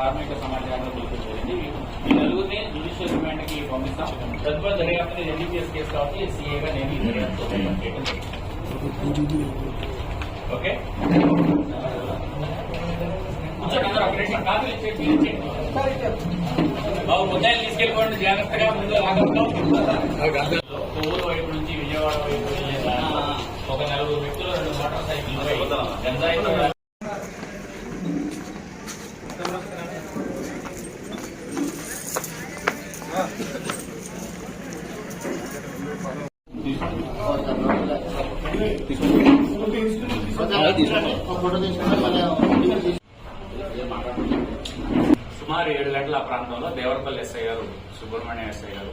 కార్మిక సమాజాన్ని పిలిపించండి ఈ నలుగురిని జ్యుడిషియల్ రిమాండ్కి పంపిస్తాం. తదుపరి దర్యాప్తుని రెడీ చేసి కేసు కాబట్టి సీఏగా నేను ఈ దర్యాప్తు ఓకే? తీసుకెళ్ళిపోండి జాగ్రత్తగా ముందు ఊరు వైపు నుంచి విజయవాడ వైపు ఒక నలుగురు వ్యక్తులు రెండు మోటార్ సైకిల్ గంజాయి సుమారు ఏడు గంటల ఆ ప్రాంతంలో దేవరపల్లి ఎస్ఐ గారు సుబ్రహ్మణ్య ఎస్ఐ గారు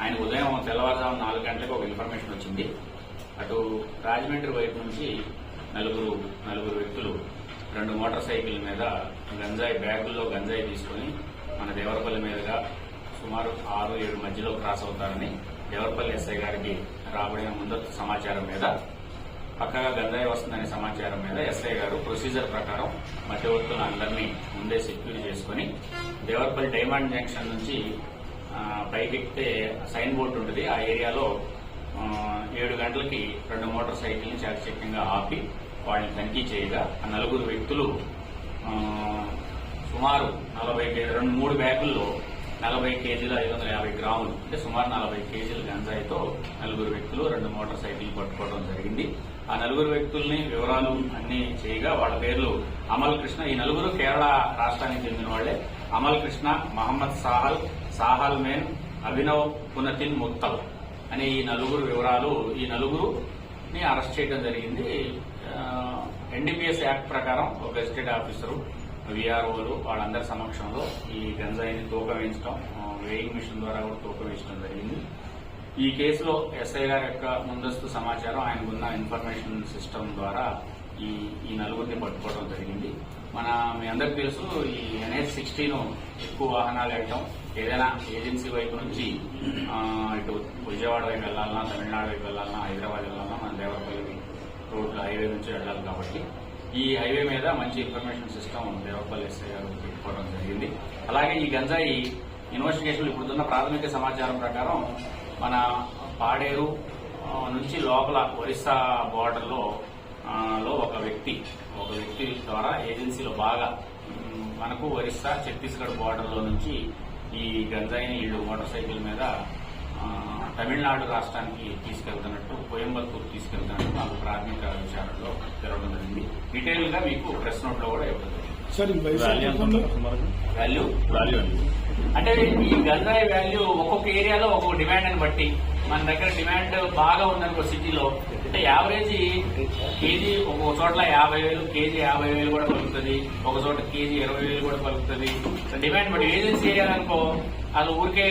ఆయన ఉదయం తెల్లవారుజాము నాలుగు గంటలకు ఒక ఇన్ఫర్మేషన్ వచ్చింది. అటు రాజమండ్రి వైపు నుంచి నలుగురు నలుగురు వ్యక్తులు రెండు మోటార్ సైకిల్ మీద గంజాయి బ్యాగుల్లో గంజాయి తీసుకొని మన దేవరపల్లి మీదుగా సుమారు ఆరు ఏడు మధ్యలో క్రాస్ అవుతారని దేవరపల్లి ఎస్ఐ గారికి రాబడిన ముందస్తు సమాచారం మీద పక్కగా గంజాయి వస్తుందనే సమాచారం మీద ఎస్ఐ గారు ప్రొసీజర్ ప్రకారం మధ్యవర్తులను అందరినీ ముందే సెక్యూర్ చేసుకుని దేవర్పల్లి డైమండ్ జంక్షన్ నుంచి పైకి ఎక్కితే సైన్ బోర్డు ఉంటుంది. ఆ ఏరియాలో ఏడు గంటలకి రెండు మోటార్ సైకిల్ని చాకచక్యంగా ఆపి వాళ్ళని తనిఖీ చేయగా ఆ నలుగురు వ్యక్తులు సుమారు నలభై రెండు మూడు బ్యాగుల్లో నలభై కేజీల ఐదు వందల యాభై గ్రాములు అంటే సుమారు నలభై కేజీల గంజాయితో నలుగురు వ్యక్తులు రెండు మోటార్ సైకిల్ పట్టుకోవడం జరిగింది. ఆ నలుగురు వ్యక్తుల్ని వివరాలు అన్ని చేయగా వాళ్ళ పేర్లు అమల్ కృష్ణ. ఈ నలుగురు కేరళ రాష్ట్రానికి చెందిన వాళ్ళే అమల్ కృష్ణ మహమ్మద్ సాహల్ సాహల్ మేన్ అభినవ్ పునతిన్ ముత్తల్ అనే ఈ నలుగురు వివరాలు ఈ నలుగురుని అరెస్ట్ చేయడం జరిగింది. ఎన్డీపీఎస్ యాక్ట్ ప్రకారం ఒక ఎస్టేట్ ఆఫీసరు విఆర్ఓలు వాళ్ళందరి సమక్షంలో ఈ గంజాయిని తూకం వేయించడం వేయింగ్ మిషన్ ద్వారా కూడా తూకం వేయించడం జరిగింది. ఈ కేసులో ఎస్ఐ గారి యొక్క ముందస్తు సమాచారం ఆయనకున్న ఇన్ఫర్మేషన్ సిస్టమ్ ద్వారా ఈ ఈ నలుగురిని పట్టుకోవడం జరిగింది. మన మీ అందరికి తెలుసు ఈ ఎన్హెచ్ సిక్స్టీను ఎక్కువ వాహనాలు వెళ్ళటం ఏదైనా ఏజెన్సీ వైపు నుంచి ఇటు విజయవాడ వైపు వెళ్ళాలన్నా తమిళనాడు వైపు వెళ్ళాలన్నా హైదరాబాద్ వెళ్ళాలన్నా మన దేవరపల్లి రోడ్లు హైవే నుంచి వెళ్ళాలి కాబట్టి ఈ హైవే మీద మంచి ఇన్ఫర్మేషన్ సిస్టమ్ దేవపల్లి ఎస్ఐ గారు పెట్టుకోవడం జరిగింది. అలాగే ఈ గంజాయి ఇన్వెస్టిగేషన్ ఇప్పుడున్న ప్రాథమిక సమాచారం ప్రకారం మన పాడేరు నుంచి లోపల ఒరిస్సా బోర్డర్లో లో ఒక వ్యక్తి ఒక వ్యక్తి ద్వారా ఏజెన్సీలో బాగా మనకు ఒరిస్సా ఛత్తీస్గఢ్ బోర్డర్లో నుంచి ఈ గంజాయిని వీళ్ళు మోటార్ సైకిల్ మీద తమిళనాడు రాష్ట్రానికి తీసుకెళ్తున్నట్టు కోయంబత్తూరు తీసుకెళ్తున్నట్టు ప్రాథమిక విచారణలో తెలవడం జరిగింది డీటెయిల్గా మీకు ప్రెస్ నోట్లో కూడా ఇవ్వడం? వాల్యూ వాల్యూ అంటే ఈ గంజాయి వాల్యూ ఒక్కొక్క ఏరియాలో ఒక్కొక్క డిమాండ్ అని బట్టి మన దగ్గర డిమాండ్ బాగా ఉందనుకో సిటీలో. అంటే యావరేజ్ కేజీ ఒక్కొక్క చోట్ల యాభై వేలు కేజీ యాభై వేలు కూడా పలుకుతుంది. ఒక చోట కేజీ ఇరవై వేలు కూడా పలుకుతుంది. డిమాండ్ బట్టి ఏజెన్సీ చేయాలనుకో అది ఊరికే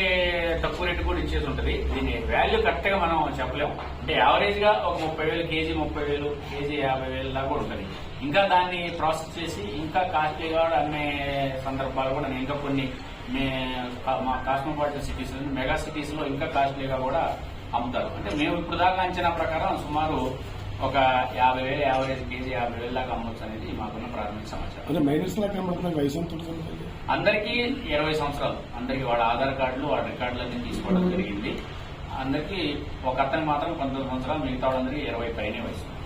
తక్కువ రేటు కూడా ఇచ్చేసి ఉంటుంది. దీని వాల్యూ కరెక్ట్గా మనం చెప్పలేం. అంటే యావరేజ్గా ఒక ముప్పై వేలు కేజీ ముప్పై వేలు కేజీ యాభై వేలు దాకా కూడా ఉంటుంది. ఇంకా దాన్ని ప్రాసెస్ చేసి ఇంకా కాస్ట్లీగా కూడా అమ్మే సందర్భాలు కూడా నేను ఇంకా కొన్ని మే- మా కాస్మోపాలిటన్ సిటీస్ మెగా సిటీస్లో ఇంకా కాస్ట్లీగా కూడా అమ్ముతారు. అంటే మేము ఇప్పుడు దాకా అంచనా ప్రకారం సుమారు ఒక యాభై వేలు యావరేజ్ కేజీ యాభై వేలు దాకా అమ్మొచ్చు అనేది మాకున్న ప్రాథమిక సమాచారం. మైనస్ అందరికీ ఇరవై సంవత్సరాలు. అందరికీ వాళ్ళ ఆధార్ కార్డులు వాళ్ళ రికార్డులన్నీ తీసుకోవడం జరిగింది. అందరికీ ఒక అతనికి మాత్రం పంతొమ్మిది సంవత్సరాలు మిగతా వాళ్ళందరికీ ఇరవై పైనే వయసు.